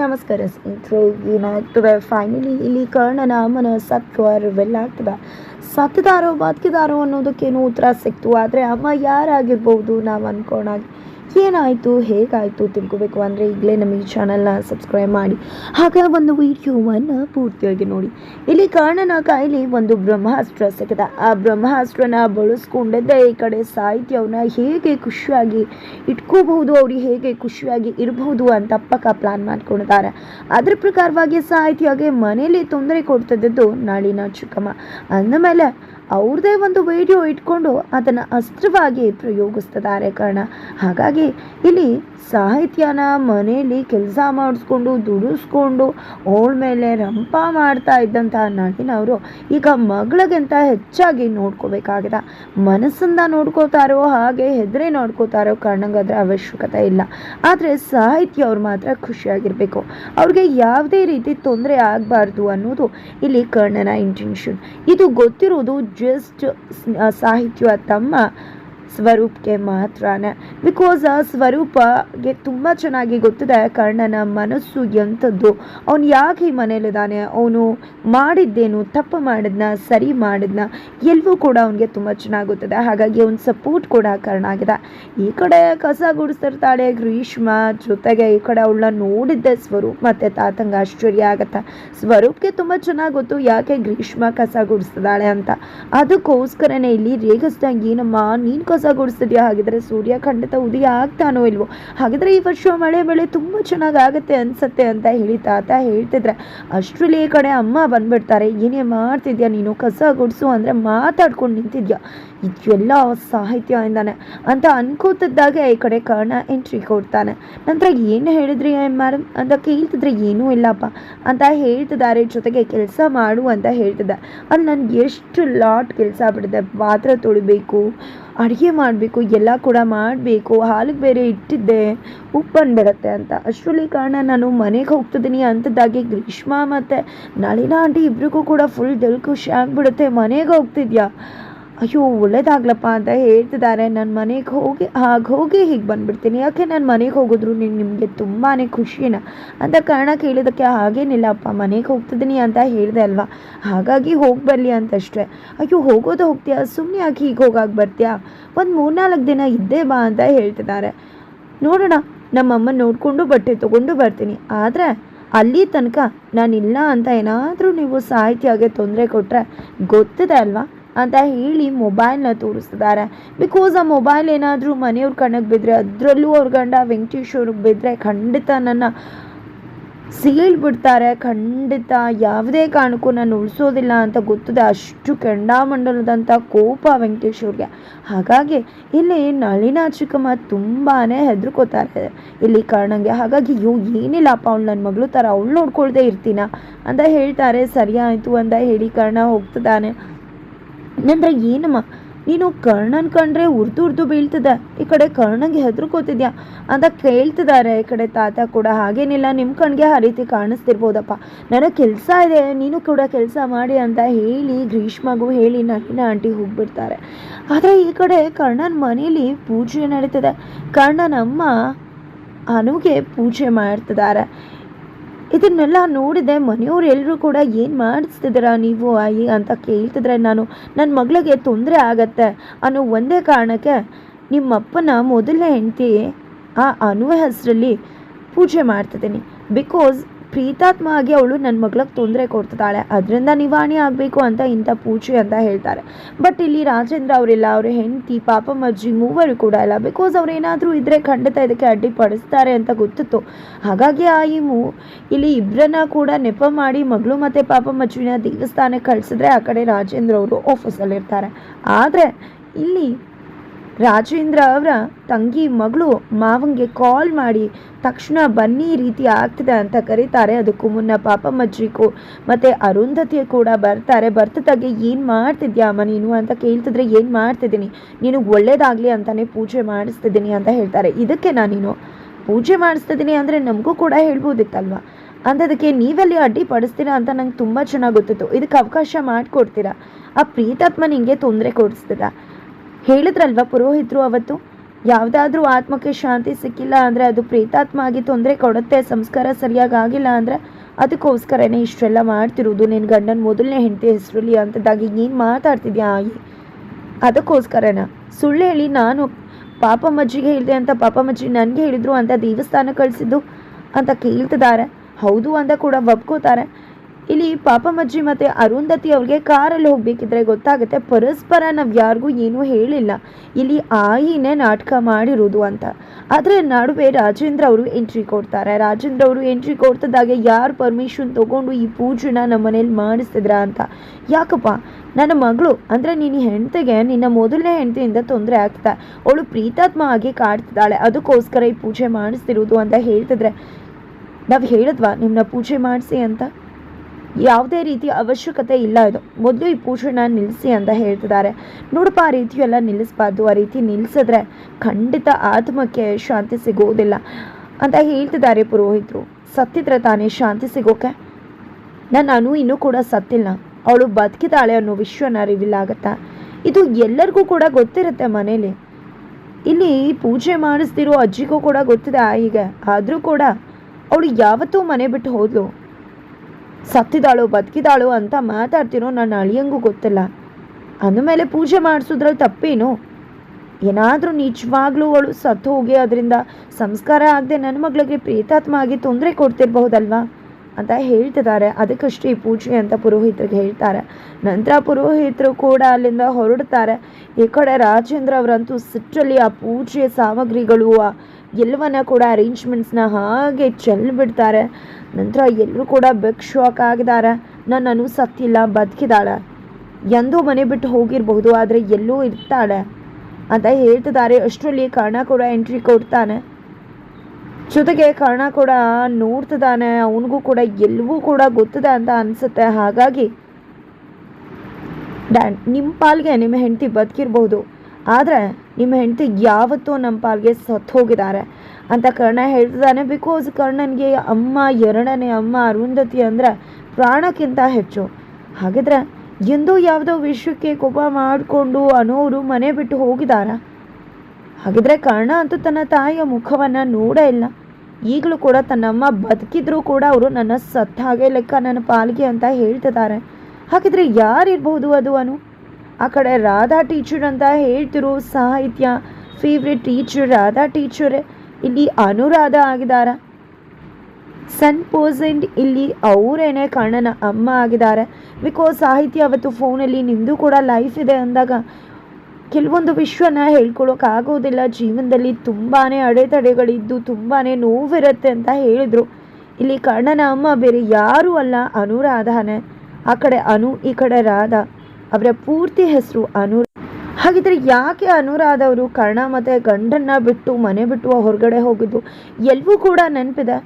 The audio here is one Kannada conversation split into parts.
ನಮಸ್ಕಾರ ಸ್ನೇಹಿತರು, ಏನಾಗ್ತದೆ? ಫೈನಲಿ ಇಲ್ಲಿ ಕರ್ಣನ ಅಮ್ಮನ ಸತ್ವ ರಿವೆಲ್ ಆಗ್ತದೆ. ಸತ್ತಿದಾರೋ ಬದುಕಿದಾರೋ ಅನ್ನೋದಕ್ಕೇನು ಉತ್ತರ ಸಿಕ್ತು. ಆದರೆ ಅಮ್ಮ ಯಾರಾಗಿರ್ಬೋದು ನಾವು ಅನ್ಕೊಂಡಾಗ? ಏನಾಯಿತು, ಹೇಗಾಯಿತು ತಿಳ್ಕೊಬೇಕು ಅಂದರೆ ಈಗಲೇ ನಮ್ಮ ಚಾನಲ್ನ ಸಬ್ಸ್ಕ್ರೈಬ್ ಮಾಡಿ. ಹಾಗೆ ಒಂದು ವಿಡಿಯೋವನ್ನು ಪೂರ್ತಿಯಾಗಿ ನೋಡಿ. ಇಲ್ಲಿ ಕಾರಣನ ಕಾಯಿಲೆ ಒಂದು ಬ್ರಹ್ಮಾಸ್ತ್ರ ಸಿಕ್ಕಿದೆ ಆ ಬ್ರಹ್ಮಾಸ್ತ್ರನ ಬಳಸ್ಕೊಂಡಿದ್ದೆ ಈ ಕಡೆ ಸಾಹಿತ್ಯವನ್ನ ಹೇಗೆ ಖುಷಿಯಾಗಿ ಇಟ್ಕೋಬಹುದು ಅವ್ರಿಗೆ ಹೇಗೆ ಖುಷಿಯಾಗಿ ಇರಬಹುದು ಅಂತ ಪಕ್ಕ ಪ್ಲಾನ್ ಮಾಡ್ಕೊಂಡಿದ್ದಾರೆ. ಅದ್ರ ಪ್ರಕಾರವಾಗಿ ಸಾಹಿತ್ಯಗೆ ಮನೇಲಿ ತೊಂದರೆ ಕೊಡ್ತಿದ್ದದ್ದು ನಾಳಿನ ಚಿಕ್ಕಮ್ಮ. ಅಂದಮೇಲೆ ಅವ್ರದ್ದೇ ಒಂದು ವಿಡಿಯೋ ಇಟ್ಕೊಂಡು ಅದನ್ನು ಅಸ್ತ್ರವಾಗಿ ಪ್ರಯೋಗಿಸ್ತಿದ್ದಾರೆ ಕಾರಣ. ಹಾಗಾಗಿ ಇಲ್ಲಿ ಸಾಹಿತ್ಯನ ಮನೆಯಲ್ಲಿ ಕೆಲಸ ಮಾಡಿಸ್ಕೊಂಡು, ದುಡಿಸ್ಕೊಂಡು, ಅವಳ ಮೇಲೆ ರಂಪ ಮಾಡ್ತಾ ಇದ್ದಂಥ ನಳಿನವರು ಈಗ ಮಗಳಿಗಿಂತ ಹೆಚ್ಚಾಗಿ ನೋಡ್ಕೋಬೇಕಾಗಿದೆ. ಮನಸ್ಸಿಂದ ನೋಡ್ಕೋತಾರೋ, ಹಾಗೆ ಹೆದರಿ ನೋಡ್ಕೋತಾರೋ ಕಾರಣಂಗಾದ್ರೆ ಅವಶ್ಯಕತೆ ಇಲ್ಲ. ಆದರೆ ಸಾಹಿತ್ಯ ಅವ್ರು ಮಾತ್ರ ಖುಷಿಯಾಗಿರಬೇಕು. ಅವ್ರಿಗೆ ಯಾವುದೇ ರೀತಿ ತೊಂದರೆ ಆಗಬಾರ್ದು ಅನ್ನೋದು ಇಲ್ಲಿ ಕರ್ಣನ ಇಂಟೆನ್ಷನ್ ಇದು ಗೊತ್ತಿರೋದು ಜಸ್ಟ್ ಸಾಹಿತ್ಯ ತಮ್ಮ ಸ್ವರೂಪ್ಗೆ ಮಾತ್ರನೇ. ಬಿಕಾಸ್ ಆ ಸ್ವರೂಪಗೆ ತುಂಬ ಚೆನ್ನಾಗಿ ಗೊತ್ತಿದೆ ಕರ್ಣನ ಮನಸ್ಸು ಎಂಥದ್ದು. ಅವನು ಯಾಕೆ ಈ ಮನೇಲಿದ್ದಾನೆ ಅವನು ಮಾಡಿದ್ದೇನು, ತಪ್ಪು ಮಾಡಿದ್ನ, ಸರಿ ಮಾಡಿದ್ನ, ಎಲ್ಲವೂ ಕೂಡ ಅವನಿಗೆ ತುಂಬ ಚೆನ್ನಾಗಿ ಗೊತ್ತಿದೆ. ಹಾಗಾಗಿ ಅವ್ನ ಸಪೋರ್ಟ್ ಕೂಡ ಕರ್ಣ ಆಗಿದೆ. ಈ ಕಡೆ ಕಸ ಗುಡಿಸ್ತಿರ್ತಾಳೆ ಗ್ರೀಷ್ಮ, ಜೊತೆಗೆ ಈ ಕಡೆ ಅವಳನ್ನ ನೋಡಿದ್ದೆ ಸ್ವರೂಪ್ ಮತ್ತು ತಾತಂಗ ಆಶ್ಚರ್ಯ ಆಗತ್ತೆ. ಸ್ವರೂಪ್ಗೆ ತುಂಬ ಚೆನ್ನಾಗಿ ಗೊತ್ತು ಯಾಕೆ ಗ್ರೀಷ್ಮ ಕಸ ಗುಡಿಸ್ತಿದ್ದಾಳೆ ಅಂತ. ಅದಕ್ಕೋಸ್ಕರನೇ ಇಲ್ಲಿ ರೇಗಸ್ದಂಗೆ, ಏನಮ್ಮ, ನೀನು ಗುಡಿಸ್ತಿದ್ಯಾ ಹಾಗಿದ್ರೆ ಸೂರ್ಯ ಖಂಡಿತ ಉದಯ ಆಗ್ತಾನೋ ಇಲ್ವೋ? ಹಾಗಿದ್ರೆ ಈ ವರ್ಷ ಮಳೆ ಬೆಳೆ ತುಂಬ ಚೆನ್ನಾಗಿ ಆಗುತ್ತೆ ಅನ್ಸತ್ತೆ ಅಂತ ಹೇಳಿ ತಾತ ಹೇಳ್ತಿದ್ರೆ. ಅಷ್ಟರಲ್ಲಿ ಈ ಕಡೆ ಅಮ್ಮ ಬಂದ್ಬಿಡ್ತಾರೆ. ಏನೇ ಮಾಡ್ತಿದ್ಯಾ ನೀನು? ಕಸ ಗುಡಿಸು ಅಂದರೆ ಮಾತಾಡ್ಕೊಂಡು ನಿಂತಿದ್ಯಾ? ಇದೆಲ್ಲ ಸಾಹಿತ್ಯದಿಂದಾನೆ ಅಂತ ಅನ್ಕೋತಿದ್ದಾಗ ಈ ಕಡೆ ಕರ್ಣ ಎಂಟ್ರಿ ಕೊಡ್ತಾನೆ. ನಂತರ ಏನು ಹೇಳಿದ್ರಿ ಮೇಡಮ್ ಅಂತ ಕೇಳ್ತಿದ್ರೆ ಏನೂ ಇಲ್ಲಪ್ಪ ಅಂತ ಹೇಳ್ತಿದ್ದಾರೆ. ಜೊತೆಗೆ ಕೆಲಸ ಮಾಡು ಅಂತ ಹೇಳ್ತಿದ್ದೆ. ಅಲ್ಲಿ ನನಗೆ ಎಷ್ಟು ಲಾಟ್ ಕೆಲಸ ಬಿಡಿದೆ ಪಾತ್ರೆ ತೊಳಿಬೇಕು ಅಡುಗೆ ಮಾಡಬೇಕು, ಎಲ್ಲ ಕೂಡ ಮಾಡಬೇಕು, ಹಾಲಿಗೆ ಬೇರೆ ಇಟ್ಟಿದ್ದೆ, ಉಪ್ಪು ಬರುತ್ತೆ ಅಂತ. ಅಷ್ಟರಲ್ಲಿ ಕಾರಣ ನಾನು ಮನೆಗೆ ಹೋಗ್ತಿದ್ದೀನಿ ಅಂಥದ್ದಾಗಿ ಗ್ರೀಷ್ಮ ಮತ್ತು ನಳಿನ ಆಂಟಿ ಇಬ್ರಿಗೂ ಕೂಡ ಫುಲ್ ದಿಲ್ ಖುಷಿ ಆಗ್ಬಿಡುತ್ತೆ. ಮನೆಗೆ ಹೋಗ್ತಿದ್ಯಾ? ಅಯ್ಯೋ, ಒಳ್ಳೇದಾಗ್ಲಪ್ಪ ಅಂತ ಹೇಳ್ತಿದ್ದಾರೆ. ನನ್ನ ಮನೆಗೆ ಹೋಗಿ, ಹಾಗೆ ಹೋಗಿ ಹೀಗೆ ಬಂದುಬಿಡ್ತೀನಿ. ಯಾಕೆ ನಾನು ಮನೆಗೆ ಹೋಗಿದ್ರು ನೀನು ನಿಮಗೆ ತುಂಬಾ ಖುಷಿನ? ಅಂತ ಕಾರಣ ಕೇಳಿದ್ದಕ್ಕೆ ಹಾಗೇನಿಲ್ಲಪ್ಪ ಮನೆಗೆ ಹೋಗ್ತಿದ್ದೀನಿ ಅಂತ ಹೇಳಿದೆ ಅಲ್ವಾ? ಹಾಗಾಗಿ ಹೋಗಿ ಬರಲಿ ಅಂತಷ್ಟೇ. ಅಯ್ಯೋ, ಹೋಗೋದು ಹೋಗ್ತೀಯಾ? ಸುಮ್ಮನೆ ಯಾಕೆ ಹೀಗೆ ಹೋಗಾಗ ಬರ್ತೀಯಾ? ಒಂದು ಮೂರ್ನಾಲ್ಕು ದಿನ ಇದ್ದೇ ಬಾ ಅಂತ ಹೇಳ್ತಿದ್ದಾರೆ. ನೋಡೋಣ ನಮ್ಮಮ್ಮ ನೋಡಿಕೊಂಡು ಬಟ್ಟೆ ತೊಗೊಂಡು ಬರ್ತೀನಿ. ಆದರೆ, ಅಲ್ಲಿ ತನಕ ನಾನಿಲ್ಲ ಅಂತ ಏನಾದರೂ ನೀವು ಸಾಹಿತ್ಯಗೆ ತೊಂದರೆ ಕೊಟ್ಟರೆ ಗೊತ್ತಿದೆ ಅಲ್ವಾ? ಅಂತ ಹೇಳಿ ಮೊಬೈಲ್ನ ತೋರಿಸ್ತಿದ್ದಾರೆ. ಬಿಕಾಸ್ ಆ ಮೊಬೈಲ್ ಏನಾದರೂ ಮನೆಯವ್ರ ಕಣ್ಣಿಗೆ ಬಿದ್ದರೆ ಅದರಲ್ಲೂ ಅವ್ರ ಗಂಡ ವೆಂಕಟೇಶ್ ಅವ್ರಿಗೆ ಬಿದ್ದರೆ ಖಂಡಿತ ನನ್ನ ಸೀಳ್ಬಿಡ್ತಾರೆ ಖಂಡಿತ ಯಾವುದೇ ಕಾರಣಕ್ಕೂ ನಾನು ಉಳಿಸೋದಿಲ್ಲ ಅಂತ ಗೊತ್ತಿದೆ. ಅಷ್ಟು ಕೆಂಡಾಮಂಡಲದಂಥ ಕೋಪ ವೆಂಕಟೇಶ್ ಅವ್ರಿಗೆ ಹಾಗಾಗಿ ಇಲ್ಲಿ ನಳಿನ ಚಿಕ್ಕಮ್ಮ ತುಂಬಾ ಹೆದರ್ಕೋತಾರೆ. ಇಲ್ಲಿ ಕಾರಣಂಗೆ ಹಾಗಾಗಿ, ಅಯ್ಯೋ, ಏನಿಲ್ಲಪ್ಪ ಅವಳು ನನ್ನ ಮಗಳು ಥರ ಅವಳು ನೋಡ್ಕೊಳ್ದೆ ಇರ್ತೀನ? ಅಂತ ಹೇಳ್ತಾರೆ. ಸರಿ ಆಯಿತು ಅಂತ ಹೇಳಿ ಕಾರಣ ಹೋಗ್ತಿದ್ದಾನೆ. ನಂತರ ಏನಮ್ಮ? ನೀನು ಕರ್ಣನ್ ಕಂಡ್ರೆ ಉರ್ದು ಉರ್ದು ಬೀಳ್ತದೆ. ಈ ಕಡೆ ಕರ್ಣಂಗೆ ಹೆದರ್ಕೋತಿದ್ಯಾ? ಅಂತ ಕೇಳ್ತಿದ್ದಾರೆ ಈ ಕಡೆ ತಾತ ಕೂಡ. ಹಾಗೇನಿಲ್ಲ ನಿಮ್ಮ ಕಣ್ಗೆ ಆ ರೀತಿ ಕಾಣಿಸ್ತಿರ್ಬೋದಪ್ಪ. ನನಗೆ ಕೆಲಸ ಇದೆ, ನೀನು ಕೂಡ ಕೆಲಸ ಮಾಡಿ ಅಂತ ಹೇಳಿ ಗ್ರೀಷ್ಮಗೂ ಹೇಳಿ ನಗಿನ ಆಂಟಿ ಹೋಗ್ಬಿಡ್ತಾರೆ. ಆದರೆ ಈ ಕಡೆ ಕರ್ಣನ ಮನೇಲಿ ಪೂಜೆ ನಡೀತದೆ. ಕರ್ಣನಮ್ಮ ಅನುಗೆ ಪೂಜೆ ಮಾಡ್ತಿದ್ದಾರೆ ಇದನ್ನೆಲ್ಲ ನೋಡಿದೆ, ಮನೆಯವ್ರು ಎಲ್ಲರೂ ಕೂಡ ಏನು ಮಾಡಿಸ್ತಿದ್ದೀರಾ ನೀವು ಆಯಿ ಅಂತ ಕೇಳ್ತಿದ್ರೆ ನಾನು ನನ್ನ ಮಗಳಿಗೆ ತೊಂದರೆ ಆಗತ್ತೆ ಅನ್ನೋ ಒಂದೇ ಕಾರಣಕ್ಕೆ ನಿಮ್ಮಪ್ಪನ ಮೊದಲನೇ ಹೆಂಡತಿ ಆ ಅನು ಹೆಸರಲ್ಲಿ ಪೂಜೆ ಮಾಡ್ತಿದ್ದೀನಿ. ಬಿಕಾಸ್ ಪ್ರೀತಾತ್ಮ ಆಗಿ ಅವಳು ನನ್ನ ಮಗಳಿಗೆ ತೊಂದರೆ ಕೊಡ್ತಿದ್ದಾಳೆ. ಅದರಿಂದ ನಿವಾರಣೆ ಆಗಬೇಕು ಅಂತ ಇಂಥ ಪೂಜೆ ಅಂತ ಹೇಳ್ತಾರೆ. ಬಟ್ ಇಲ್ಲಿ ರಾಜೇಂದ್ರ ಅವರಿಲ್ಲ. ಅವ್ರ ಹೆಂಡತಿ ಪಾಪಮ್ಮಜ್ಜಿ ಮೂವರು ಕೂಡ ಇಲ್ಲ. ಬಿಕಾಸ್ ಅವ್ರು ಏನಾದರೂ ಇದ್ದರೆ ಖಂಡಿತ ಇದಕ್ಕೆ ಅಡ್ಡಿಪಡಿಸ್ತಾರೆ ಅಂತ ಗೊತ್ತಿತ್ತು. ಹಾಗಾಗಿ ಆ ಇಮು ಇಲ್ಲಿ ಇಬ್ಬರನ್ನ ಕೂಡ ನೆಪ ಮಾಡಿ ಮಗಳು ಮತ್ತು ಪಾಪಮ್ಮಜ್ಜಿನ ದೇವಸ್ಥಾನಕ್ಕೆ ಕಳಿಸಿದ್ರೆ ಆ ಕಡೆ ರಾಜೇಂದ್ರ ಅವರು ಆಫೀಸಲ್ಲಿರ್ತಾರೆ ಆದರೆ ಇಲ್ಲಿ ರಾಜೇಂದ್ರ ಅವರ ತಂಗಿ ಮಗಳು ಮಾವಂಗೆ ಕಾಲ್ ಮಾಡಿ, ತಕ್ಷಣ ಬನ್ನಿ, ರೀತಿ ಆಗ್ತಿದೆ ಅಂತ ಕರೀತಾರೆ. ಅದಕ್ಕೂ ಮುನ್ನ ಪಾಪಮ್ಮಜ್ಜಿಗೂ ಮತ್ತು ಅರುಂಧತಿ ಕೂಡ ಬರ್ತಾರೆ. ಬರ್ತದಾಗೆ ಏನು ಮಾಡ್ತಿದ್ಯಾ ಅಮ್ಮ ನೀನು? ಅಂತ ಕೇಳ್ತಿದ್ರೆ, ಏನು ಮಾಡ್ತಿದ್ದೀನಿ? ನೀನು ಒಳ್ಳೇದಾಗಲಿ ಅಂತಾನೆ ಪೂಜೆ ಮಾಡಿಸ್ತಿದ್ದೀನಿ ಅಂತ ಹೇಳ್ತಾರೆ. ಇದಕ್ಕೆ ನಾನು? ನೀನು ಪೂಜೆ ಮಾಡಿಸ್ತಿದ್ದೀನಿ ಅಂದರೆ ನಮಗೂ ಕೂಡ ಹೇಳ್ಬೋದಿತ್ತಲ್ವ? ಅಂಥದಕ್ಕೆ ನೀವೆಲ್ಲಿ ಅಡ್ಡಿ ಪಡಿಸ್ತೀರಾ ಅಂತ ನಂಗೆ ತುಂಬ ಚೆನ್ನಾಗಿ ಗೊತ್ತಿತ್ತು. ಇದಕ್ಕೆ ಅವಕಾಶ ಮಾಡಿಕೊಡ್ತೀರಾ? ಆ ಪ್ರೀತಾತ್ಮ ನಿಂಗೆ ತೊಂದರೆ ಕೊಡಿಸ್ತಿದ್ದ ಹೇಳಿದ್ರಲ್ವ ಪುರೋಹಿತರು ಅವತ್ತು? ಯಾವುದಾದ್ರೂ ಆತ್ಮಕ್ಕೆ ಶಾಂತಿ ಸಿಕ್ಕಿಲ್ಲ ಅಂದರೆ ಅದು ಪ್ರೇತಾತ್ಮ ಆಗಿ ತೊಂದರೆ ಕೊಡುತ್ತೆ, ಸಂಸ್ಕಾರ ಸರಿಯಾಗಿ ಆಗಿಲ್ಲ ಅಂದರೆ ಅದಕ್ಕೋಸ್ಕರನೇ ಇಷ್ಟೆಲ್ಲ ಮಾಡ್ತಿರೋದು. ನಿನ್ನ ಗಂಡನ ಮೊದಲನೇ ಹೆಂಡತಿ ಹೆಸರಲ್ಲಿ ಅಂತದಾಗಿ ಏನು ಮಾತಾಡ್ತಿದ್ಯಾ? ಆಗಿ ಅದಕ್ಕೋಸ್ಕರನ. ಸುಳ್ಳು ಹೇಳಿ, ನಾನು ಪಾಪಮ್ಮಜ್ಜಿಗೆ ಹೇಳಿದೆ ಅಂತ ಪಾಪಮ್ಮಜ್ಜಿ ನನಗೆ ಹೇಳಿದ್ರು ಅಂತ ದೇವಸ್ಥಾನ ಕಳಿಸಿದ್ದು ಅಂತ ಕೇಳ್ತಿದ್ದಾರೆ. ಹೌದು ಅಂತ ಕೂಡ ಒಪ್ಕೋತಾರೆ. ಇಲ್ಲಿ ಪಾಪಮ್ಮಜ್ಜಿ ಮತ್ತು ಅರುಂಧತಿ ಅವ್ರಿಗೆ ಕಾರಲ್ಲಿ ಹೋಗ್ಬೇಕಿದ್ರೆ ಗೊತ್ತಾಗುತ್ತೆ. ಪರಸ್ಪರ ನಾವು ಯಾರಿಗೂ ಏನೂ ಹೇಳಿಲ್ಲ. ಇಲ್ಲಿ ಆಯಿನೇ ನಾಟಕ ಮಾಡಿರೋದು ಅಂತ. ಆದರೆ ನಡುವೆ ರಾಜೇಂದ್ರ ಅವರು ಎಂಟ್ರಿ ಕೊಡ್ತಾರೆ. ರಾಜೇಂದ್ರ ಅವರು ಎಂಟ್ರಿ ಕೊಡ್ತಿದ್ದಾಗೆ ಯಾರು ಪರ್ಮಿಷನ್ ತೊಗೊಂಡು ಈ ಪೂಜೆನ ನಮ್ಮ ಮನೇಲಿ ಮಾಡಿಸ್ತಿದ್ರ ಅಂತ. ಯಾಕಪ್ಪ? ನನ್ನ ಮಗಳು, ಅಂದರೆ ನಿನ್ನ ಹೆಂಡತಿಗೆ ನಿನ್ನ ಮೊದಲನೇ ಹೆಂಡತಿಯಿಂದ ತೊಂದರೆ ಆಗ್ತಾ. ಅವಳು ಪ್ರೀತಾತ್ಮ ಆಗಿ ಕಾಡ್ತಿದ್ದಾಳೆ. ಅದಕ್ಕೋಸ್ಕರ ಈ ಪೂಜೆ ಮಾಡಿಸ್ತಿರೋದು ಅಂತ ಹೇಳ್ತಿದ್ರೆ. ನಾವು ಹೇಳಿದ್ವಾ ನಿಮ್ಮನ್ನ ಪೂಜೆ ಮಾಡಿಸಿ ಅಂತ? ಯಾವುದೇ ರೀತಿಯ ಅವಶ್ಯಕತೆ ಇಲ್ಲ ಇದು. ಮೊದಲು ಈ ಪೂಜೆನ ನಿಲ್ಲಿಸಿ ಅಂತ ಹೇಳ್ತಿದ್ದಾರೆ. ನೋಡಪ್ಪ, ಆ ರೀತಿ ಎಲ್ಲ ನಿಲ್ಲಿಸಬಾರ್ದು. ಆ ರೀತಿ ನಿಲ್ಲಿಸಿದ್ರೆ ಖಂಡಿತ ಆತ್ಮಕ್ಕೆ ಶಾಂತಿ ಸಿಗೋದಿಲ್ಲ ಅಂತ ಹೇಳ್ತಿದ್ದಾರೆ ಪುರೋಹಿತರು. ಸತ್ತಿದ್ರೆ ತಾನೇ ಶಾಂತಿ ಸಿಗೋಕೆ? ನನ್ನ ಅನು ಇನ್ನೂ ಕೂಡ ಸತ್ತಿಲ್ಲ. ಅವಳು ಬದುಕಿದಾಳೆ ಅನ್ನೋ ವಿಷಯನ ರಿವೀಲ್ ಆಗುತ್ತಾ ಇದು ಎಲ್ಲರಿಗೂ ಕೂಡ ಗೊತ್ತಿರುತ್ತೆ ಮನೇಲಿ. ಇಲ್ಲಿ ಪೂಜೆ ಮಾಡಿಸ್ತಿರೋ ಅಜ್ಜಿಗೂ ಕೂಡ ಗೊತ್ತಿದೆ ಈಗ ಆದರೂ ಕೂಡ ಅವಳು ಯಾವತ್ತೂ ಮನೆ ಬಿಟ್ಟು ಹೋದ್ಲು. ಸತ್ತಿದಾಳು ಬದುಕಿದಾಳು ಅಂತ ಮಾತಾಡ್ತಿರೋ ನನ್ನ ಅಳಿಯಂಗೂ ಗೊತ್ತಿಲ್ಲ. ಅಂದಮೇಲೆ ಪೂಜೆ ಮಾಡಿಸೋದ್ರಲ್ಲಿ ತಪ್ಪೇನು? ಏನಾದರೂ ನಿಜವಾಗ್ಲೂ ಅವಳು ಸತ್ತು ಹೋಗಿ ಅದರಿಂದ ಸಂಸ್ಕಾರ ಆಗದೆ ನನ್ನ ಮಗಳಿಗೆ ಪ್ರೇತಾತ್ಮ ಆಗಿ ತೊಂದರೆ ಕೊಡ್ತಿರ್ಬಹುದಲ್ವಾ? ಅಂತ ಹೇಳ್ತಿದ್ದಾರೆ. ಅದಕ್ಕಷ್ಟು ಈ ಪೂಜೆ ಅಂತ ಪುರೋಹಿತರಿಗೆ ಹೇಳ್ತಾರೆ. ನಂತರ ಪುರೋಹಿತರು ಕೂಡ ಅಲ್ಲಿಂದ ಹೊರಡ್ತಾರೆ. ಈ ಕಡೆ ರಾಜೇಂದ್ರ ಅವರಂತೂ ಸಿಟ್ಟಲ್ಲಿ ಆ ಪೂಜೆ ಸಾಮಗ್ರಿಗಳು, ಆ ಎಲ್ಲವನ್ನ ಕೂಡ ಅರೇಂಜ್ಮೆಂಟ್ಸ್ನ ಹಾಗೆ ಚೆಲ್ಬಿಡ್ತಾರೆ ನಂತರ ಎಲ್ಲರೂ ಕೂಡ ಬೆಕ್ ಶಾಕ್ ಆಗಿದ್ದಾರೆ ನನ್ನನ್ನು ಸತ್ತಿಲ್ಲ, ಬದುಕಿದಾಳೆ. ಎಂದೋ ಮನೆ ಬಿಟ್ಟು ಹೋಗಿರಬಹುದು, ಆದರೆ ಎಲ್ಲೂ ಇರ್ತಾಳೆ ಅಂತ ಹೇಳ್ತಿದ್ದಾರೆ. ಅಷ್ಟರಲ್ಲಿ ಕರ್ಣ ಕೂಡ ಎಂಟ್ರಿ ಕೊಡ್ತಾನೆ. ಜೊತೆಗೆ ಕರ್ಣ ಕೂಡ ನೋಡ್ತಿದ್ದಾನೆ. ಅವನಿಗೂ ಕೂಡ ಎಲ್ಲವೂ ಕೂಡ ಗೊತ್ತಿದೆ ಅಂತ ಅನಿಸುತ್ತೆ. ಹಾಗಾಗಿ ಡ್ಯಾನ್ ನಿಮ್ಮ ಪಾಲ್ಗೆ ನಿಮ್ಮ ಹೆಂಡತಿ ಬದುಕಿರ್ಬಹುದು. ಆದರೆ ನಿಮ್ಮ ಹೆಂಡತಿ ಯಾವತ್ತೋ ನಮ್ಮ ಪಾಲ್ಗೆ ಸತ್ತು ಹೋಗಿದ್ದಾರೆ ಅಂತ ಕರ್ಣ ಹೇಳ್ತಿದ್ದಾನೆ. ಬಿಕಾಸ್ ಕರ್ಣನಿಗೆ ಅಮ್ಮ, ಎರಡನೇ ಅಮ್ಮ, ಅರುಂಧತಿ ಅಂದರೆ ಪ್ರಾಣಕ್ಕಿಂತ ಹೆಚ್ಚು. ಹಾಗಿದ್ರೆ ಎಂದೋ ಯಾವುದೋ ವಿಷಯಕ್ಕೆ ಕೋಪ ಮಾಡಿಕೊಂಡು ಅನೋರು ಮನೆ ಬಿಟ್ಟು ಹೋಗಿದಾರ ಹಾಗಿದ್ರೆ ಕರ್ಣ ಅಂತೂ ತನ್ನ ತಾಯಿಯ ಮುಖವನ್ನು ನೋಡೇ ಇಲ್ಲ. ಈಗಲೂ ಕೂಡ ತನ್ನಮ್ಮ ಬದುಕಿದ್ರೂ ಕೂಡ ಅವರು ನನ್ನ ಸತ್ತ ಹಾಗೆ ಲೆಕ್ಕ ನನ್ನ ಪಾಲಿಗೆ ಅಂತ ಹೇಳ್ತಿದ್ದಾರೆ. ಹಾಗಿದ್ರೆ ಯಾರಿರ್ಬಹುದು ಅದು ಅನು? ಆ ಕಡೆ ರಾಧಾ ಟೀಚರ್ ಅಂತ ಹೇಳ್ತಿರೋ ಸಾಹಿತ್ಯ ಫೇವ್ರೆಟ್ ಟೀಚರ್ ರಾಧಾ ಟೀಚರ್ ಇಲ್ಲಿ ಅನುರಾಧ ಆಗಿದ್ದಾರೆ. ಸನ್ ಪೋಸೆಂಟ್ ಇಲ್ಲಿ ಅವರೇನೆ ಕಣ್ಣನ ಅಮ್ಮ ಆಗಿದ್ದಾರೆ. ಬಿಕಾಸ್ ಸಾಹಿತ್ಯ ಅವತ್ತು ಫೋನಲ್ಲಿ ನಿಮ್ಮದು ಕೂಡ ಲೈಫ್ ಇದೆ ಅಂದಾಗ ಕೆಲವೊಂದು ವಿಷಯನ ಹೇಳ್ಕೊಳೋಕ್ಕಾಗೋದಿಲ್ಲ ಜೀವನದಲ್ಲಿ ತುಂಬಾ ಅಡೆತಡೆಗಳಿದ್ದು ತುಂಬಾ ನೋವಿರುತ್ತೆ ಅಂತ ಹೇಳಿದರು. ಇಲ್ಲಿ ಕಣ್ಣನ ಅಮ್ಮ ಬೇರೆ ಯಾರೂ ಅಲ್ಲ, ಅನುರಾಧಾನೆ. ಆ ಕಡೆ ಅನು, ಈ ಕಡೆ ರಾಧಾ. ಅವರ ಪೂರ್ತಿ ಹೆಸರು ಅನುರ. ಹಾಗಿದ್ರೆ ಯಾಕೆ ಅನುರಾಧ ಅವರು ಕರ್ಣ ಮತ್ತು ಗಂಡನ್ನ ಬಿಟ್ಟು ಮನೆ ಬಿಟ್ಟು ಹೊರಗಡೆ ಹೋಗಿದ್ದು? ಎಲ್ಲವೂ ಕೂಡ ನೆನಪಿದೆ.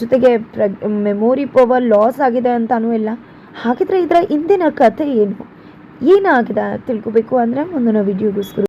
ಜೊತೆಗೆ ಪ್ರಗ್ ಮೆಮೊರಿ ಪವರ್ ಲಾಸ್ ಆಗಿದೆ ಅಂತಾನೂ ಇಲ್ಲ. ಹಾಗಿದ್ರೆ ಇದರ ಹಿಂದಿನ ಕಥೆ ಏನು? ಏನಾಗಿದೆ ತಿಳ್ಕೊಬೇಕು ಅಂದರೆ ಮುಂದಿನ ವಿಡಿಯೋಗೋಸ್ಕರ